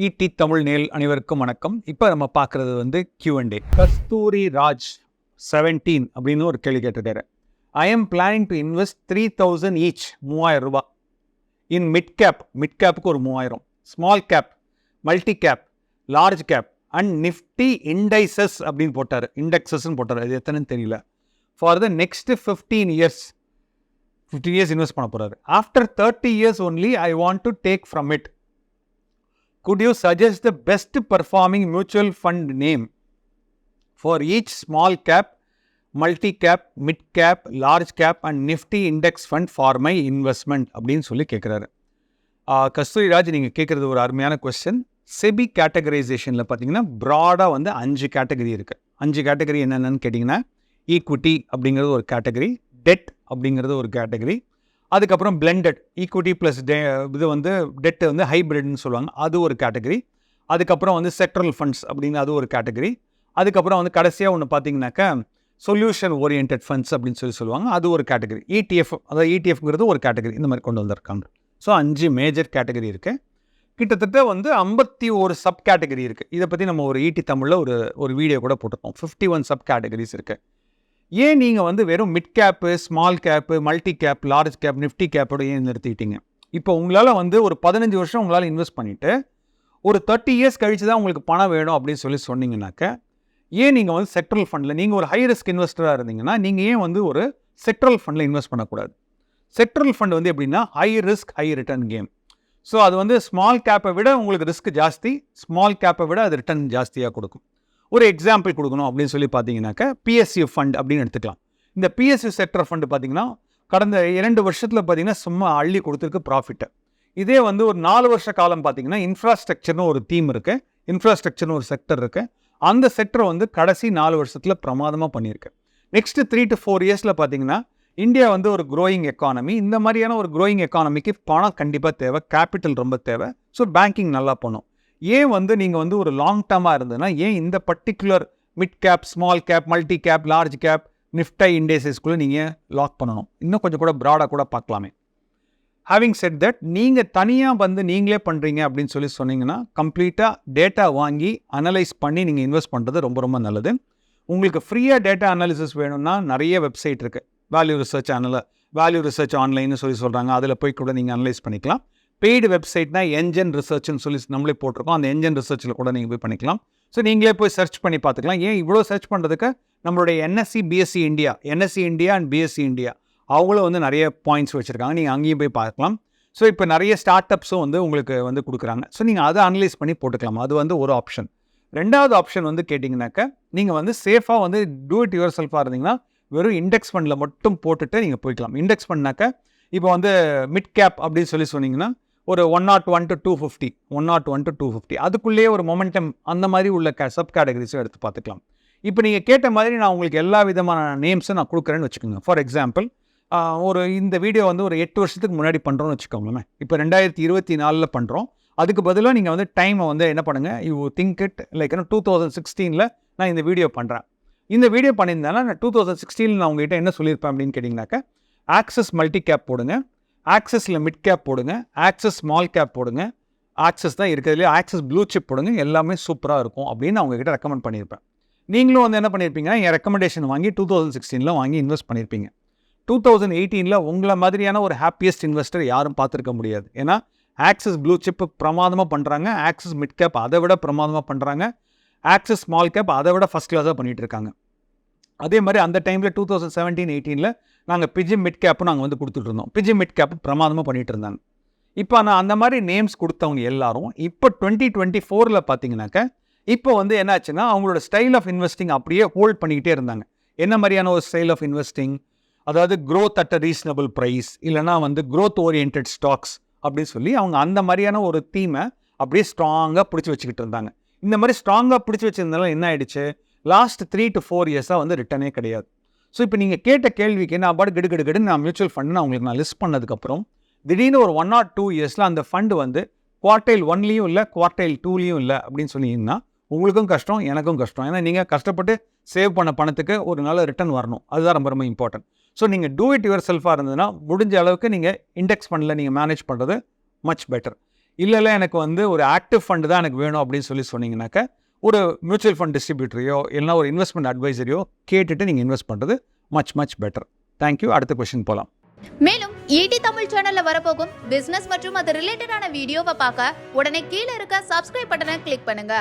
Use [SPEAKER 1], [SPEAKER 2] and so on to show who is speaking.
[SPEAKER 1] இடி தமிழ் நேல் அனைவருக்கும் வணக்கம். இப்போ நம்ம பார்க்குறது வந்து Q&A கஸ்தூரி ராஜ் செவன்டீன் அப்படின்னு ஒரு கேள்வி கேட்டிருக்காரு. I am planning to invest three thousand each மூவாயிரம் ரூபா இன் மிட் கேப் மிட் கேப்புக்கு ஒரு மூவாயிரம். Small cap multi cap large cap and Nifty indices அப்படின்னு போட்டார். இண்டெக்ஸஸ்ன்னு போட்டார். அது எத்தனைன்னு தெரியல. For the next fifteen years fifteen years invest பண்ண போகிறாரு after thirty years only I want to take from it could you suggest the best performing mutual fund name for each small cap, multi cap, mid cap, large cap and nifty index fund for my investment? அப்படின்னு சொல்லி கேட்குறாரு கஸ்தூரிராஜ் நீங்கள் கேட்குறது ஒரு அருமையான question SEBI கேட்டகரைசேஷனில் பார்த்தீங்கன்னா ப்ராடாக வந்து அஞ்சு கேட்டகரி இருக்குது அஞ்சு கேட்டகரி என்னென்னு கேட்டிங்கன்னா ஈக்விட்டி அப்படிங்கிறது ஒரு கேட்டகரி டெட் அப்படிங்கிறது ஒரு கேட்டகரி அதுக்கப்புறம் பிளெண்டட் ஈக்விட்டி ப்ளஸ் டே இது வந்து டெட்டு வந்து ஹைப்ரிட்னு சொல்லுவாங்க. அது ஒரு கேட்டகரி அதுக்கப்புறம் வந்து செக்ட்ரல் ஃபண்ட்ஸ் அப்படின்னு அது ஒரு கேட்டகரி அதுக்கப்புறம் வந்து கடைசியாக ஒன்று பார்த்தீங்கன்னாக்கா சொல்யூஷன் ஓரியன்ட் ஃபண்ட்ஸ் அப்படின்னு சொல்லி சொல்லுவாங்க. அது ஒரு கேட்டகரி இடிஎஃப் அதாவது இடிஎஃப்ங்கிறது ஒரு கேட்டகரி இந்த மாதிரி கொண்டு வந்திருக்காங்க. ஸோ அஞ்சு மேஜர் கேட்டகரி இருக்குது கிட்டத்தட்ட வந்து ஐம்பத்தி ஒரு சப் கேட்டகரி இருக்குது இதை பற்றி நம்ம ஒரு ஈட்டி தமிழில் ஒரு ஒரு வீடியோ கூட போட்டிருக்கோம். ஃபிஃப்டி ஒன் சப் கேட்டகரிஸ் இருக்குது ஏன் நீங்கள் வந்து வெறும் mid cap small cap multi cap large cap Nifty கேப்போட ஏன் நிறுத்திட்டீங்க? இப்போ உங்களால் வந்து ஒரு பதினஞ்சு வருஷம் உங்களால் இன்வெஸ்ட் பண்ணிவிட்டு ஒரு தேர்ட்டி இயர்ஸ் கழித்து தான் உங்களுக்கு பணம் வேணும் அப்படின்னு சொல்லி சொன்னீங்கன்னாக்க ஏன் நீங்கள் வந்து செக்ட்ரல் ஃபண்டில் நீங்கள் ஒரு ஹை ரிஸ்க் இன்வெஸ்டராக இருந்தீங்கன்னா நீங்கள் ஏன் வந்து ஒரு செக்ட்ரல் ஃபண்டில் இன்வெஸ்ட் பண்ணக்கூடாது? செக்ட்ரல் ஃபண்ட் வந்து எப்படின்னா high risk high return game so அது வந்து ஸ்மால் கேப்பை விட உங்களுக்கு ரிஸ்க் ஜாஸ்தி ஸ்மால் கேப்பை விட அது ரிட்டர்ன் ஜாஸ்தியாக கொடுக்கும். ஒரு எக்ஸாம்பிள் கொடுக்கணும் அப்படின்னு சொல்லி பார்த்தீங்கன்னாக்க பிஎஸ்சி ஃபண்ட் அப்படின்னு எடுத்துக்கலாம். இந்த பிஎஸ்சி செக்டர் ஃபண்டு பார்த்தீங்கன்னா கடந்த இரண்டு வருஷத்தில் பார்த்தீங்கன்னா சும்மா அள்ளி கொடுத்துருக்கு ப்ராஃபிட்டை இதே வந்து ஒரு நாலு வருஷ காலம் பார்த்தீங்கன்னா இன்ஃப்ராஸ்ட்ரக்சர்னு ஒரு தீம் இருக்குது இன்ஃப்ராஸ்ட்ரக்சர்னு ஒரு செக்டர் இருக்குது அந்த செக்டர் வந்து கடைசி நாலு வருஷத்தில் பிரமாதமாக பண்ணியிருக்கு. நெக்ஸ்ட் த்ரீ டு ஃபோர் இயர்ஸில் பார்த்தீங்கன்னா இந்தியா வந்து ஒரு க்ரோயிங் எக்கானமி இந்த மாதிரியான ஒரு க்ரோயிங் எக்கானமிக்கு பணம் கண்டிப்பாக தேவை. கேபிட்டல் ரொம்ப தேவை. ஸோ பேங்கிங் நல்லா பண்ணும் ஏன் வந்து நீங்கள் வந்து ஒரு லாங் டேர்மாக இருந்ததுன்னா ஏன் இந்த particular mid cap small cap multi cap large cap Nifty இண்டேசஸ்க்குள்ளே நீங்கள் லாக் பண்ணணும். இன்னும் கொஞ்சம் கூட ப்ராடாக கூட பார்க்கலாமே. ஹேவிங் செட் தட் நீங்கள் தனியாக வந்து நீங்களே பண்ணுறீங்க அப்படின்னு சொல்லி சொன்னீங்கன்னா கம்ப்ளீட்டாக டேட்டா வாங்கி அனலைஸ் பண்ணி நீங்கள் இன்வெஸ்ட் பண்ணுறது ரொம்ப ரொம்ப நல்லது. உங்களுக்கு ஃப்ரீயாக டேட்டா அனாலிசிஸ் வேணும்னா நிறைய வெப்சைட் இருக்குது வேல்யூ ரிசர்ச் அனல வேல்யூ ரிசர்ச் ஆன்லைன்னு சொல்லி சொல்கிறாங்க அதில் போய் கூட நீங்கள் அனலைஸ் பண்ணிக்கலாம். பெய்டு வெப்சைட்னா என்ஜன் ரிசர்ச்னு சொல்லி நம்மளே போட்டிருக்கோம். அந்த என்ஜன் ரிசர்ச்சில் கூட நீங்கள் போய் பண்ணிக்கலாம். ஸோ நீங்களே போய் சர்ச் பண்ணி பார்த்துக்கலாம். ஏன் இவ்வளோ சர்ச் பண்ணுறதுக்கு நம்மளுடைய NSE BSE India NSE India and BSE India அவங்களும் வந்து நிறைய பாயிண்ட்ஸ் வச்சுருக்காங்க. நீங்கள் அங்கேயும் போய் பார்க்கலாம். ஸோ இப்போ நிறைய ஸ்டார்ட் அப்ஸும் வந்து உங்களுக்கு வந்து கொடுக்குறாங்க. ஸோ நீங்கள் அதை அனலைஸ் பண்ணி போட்டுக்கலாம். அது வந்து ஒரு ஆப்ஷன் ரெண்டாவது ஆப்ஷன் வந்து கேட்டிங்கனாக்கா நீங்கள் வந்து சேஃபாக வந்து டூ இட் யுவர் செல்ஃபாக இருந்தீங்கன்னா வெறும் இண்டெக்ஸ் ஃபண்டில் மட்டும் போட்டுட்டு நீங்கள் போய்க்கலாம். இண்டெக்ஸ் ஃபண்ட்னாக்க இப்போ வந்து மிட் கேப் அப்படின்னு சொல்லி சொன்னீங்கன்னா ஒரு one naught one to two fifty one naught one to two fifty அதுக்குள்ளேயே ஒரு மொமெண்டம் அந்த மாதிரி உள்ள கே சப் கேட்டகரிஸும் எடுத்து பார்த்துக்கலாம். இப்போ நீங்கள் கேட்ட மாதிரி நான் உங்களுக்கு எல்லா விதமான நேம்ஸும் நான் கொடுக்குறேன்னு வச்சுக்கோங்க. ஃபார் எக்ஸாம்பிள் ஒரு இந்த வீடியோ வந்து ஒரு எட்டு வருஷத்துக்கு முன்னாடி பண்ணுறோன்னு வச்சுக்கோங்களேன். இப்போ ரெண்டாயிரத்தி இருபத்தி நாலில் பண்ணுறோம் அதுக்கு பதிலாக நீங்கள் வந்து டைமை வந்து என்ன பண்ணுங்கள் you think it like two thousand சிக்ஸ்டீனில் நான் இந்த வீடியோ பண்ணுறேன் இந்த வீடியோ பண்ணியிருந்தேன்னா நான் டூ தௌசண்ட் சிக்ஸ்டீனில் நான் உங்ககிட்ட என்ன சொல்லியிருப்பேன் அப்படின்னு கேட்டிங்கனாக்கா ஆக்சஸ் மல்டி கேப் போடுங்க. ஆக்சஸில் மிட் கேப் போடுங்க ஆக்சஸ் ஸ்மால் கேப் போடுங்க ஆக்சஸ் தான் இருக்கிறதுலே ஆக்சஸ் ப்ளூ சிப் போடுங்க எல்லாமே சூப்பராக இருக்கும் அப்படின்னு நான் ரெக்கமெண்ட் பண்ணியிருப்பேன். நீங்களும் வந்து என்ன பண்ணியிருப்பீங்கன்னா என் ரெக்கமெண்டேஷன் வாங்கி டூ தௌசண்ட் சிக்ஸ்டீனில் வாங்கி இன்வெஸ்ட் பண்ணியிருப்பீங்க. டூ தௌசண்ட் எயிட்டீனில் உங்களை மாதிரியான ஒரு ஹாப்பியஸ்ட் இன்வெஸ்டர் யாரும் பார்த்துருக்க முடியாது. ஏன்னா ஆக்சஸ் ப்ளூ சிப்பு பிரமாதமாக பண்ணுறாங்க ஆக்சஸ் மிட் கேப் அதை விட பிரமாதமாக பண்ணுறாங்க ஆக்சஸ் ஸ்மால் கேப் அதை விட ஃபஸ்ட் கிளாஸாக பண்ணிகிட்டு இருக்காங்க. அதே மாதிரி அந்த டைமில் டூ தௌசண்ட் செவன்டீன் எயிட்டீனில் நாங்கள் பிஜி மிட் கேப்பும் நாங்கள் வந்து கொடுத்துட்ருந்தோம் பிஜி மிட் கேப் பிரமாதமாக பண்ணிகிட்டு இருந்தாங்க. இப்போ நான் அந்த மாதிரி நேம்ஸ் கொடுத்தவங்க எல்லாரும் இப்போ டுவெண்ட்டி டுவெண்ட்டி ஃபோரில் பார்த்தீங்கன்னாக்க இப்போ வந்து என்னாச்சுன்னா அவங்களோட ஸ்டைல் ஆஃப் இன்வெஸ்டிங் அப்படியே ஹோல்ட் பண்ணிக்கிட்டே இருந்தாங்க. என்ன மாதிரியான ஒரு ஸ்டைல் ஆஃப் இன்வெஸ்டிங் அதாவது growth at a reasonable price இல்லைனா வந்து க்ரோத் ஓரியன்ட் ஸ்டாக்ஸ் அப்படின்னு சொல்லி அவங்க அந்த மாதிரியான ஒரு தீமை அப்படியே ஸ்ட்ராங்காக பிடிச்சி வச்சுக்கிட்டு இருந்தாங்க. இந்த மாதிரி ஸ்ட்ராங்காக பிடிச்சி வச்சிருந்தாலும் என்ன ஆயிடுச்சு? லாஸ்ட் த்ரீ டு ஃபோர் இயர்ஸாக வந்து ரிட்டனே கிடையாது. ஸோ இப்போ நீங்கள் கேட்ட கேள்விக்கு நான் பாட்டு கிடு கிடு கிடுன்னு நான் மியூச்சுவல் ஃபண்ட் நான் உங்களுக்கு நான் லிஸ்ட் பண்ணதுக்கப்புறம் திடீர்னு ஒரு ஒன் ஆர் டூ இயர்ஸில் அந்த ஃபண்டு வந்து குவார்டைல் ஒன்லேயும் இல்லை குவார்டைல் டூலேயும் இல்லை அப்படின்னு சொன்னீங்கன்னா உங்களுக்கும் கஷ்டம் எனக்கும் கஷ்டம். ஏன்னா நீங்கள் கஷ்டப்பட்டு சேவ் பண்ண பணத்துக்கு ஒரு நல்ல ரிட்டர்ன் வரணும். அதுதான் ரொம்ப ரொம்ப இம்பார்ட்டன்ட் ஸோ நீங்கள் டூ இட் யுவர் செல்ஃபாக இருந்ததுன்னா முடிஞ்ச அளவுக்கு நீங்கள் இண்டெக்ஸ் ஃபண்டில் நீங்கள் மேனேஜ் பண்ணுறது மச் பெட்டர் இல்லை இல்லை எனக்கு வந்து ஒரு ஆக்டிவ் ஃபண்டு தான் எனக்கு வேணும் அப்படின்னு சொல்லி சொன்னீங்கன்னாக்க ஒரு மியூச்சுவல் ஃபண்ட் டிஸ்ட்ரிபியூட்டரையோ இல்லைனா ஒரு இன்வெஸ்ட்மெண்ட் அட்வைசரையோ கேட்டுட்டு நீங்கள் இன்வெஸ்ட் பண்ணுறது much much better thank you அடுத்த கொஸ்டின் போகலாம்
[SPEAKER 2] மேலும் ஈடி தமிழ் சேனல்ல வரப்போகும் பிசினஸ் மற்றும் அது ரிலேட்டடான வீடியோவை பார்க்க உடனே கீழே இருக்க சப்ஸ்கிரைப் பட்டனை கிளிக் பண்ணுங்க.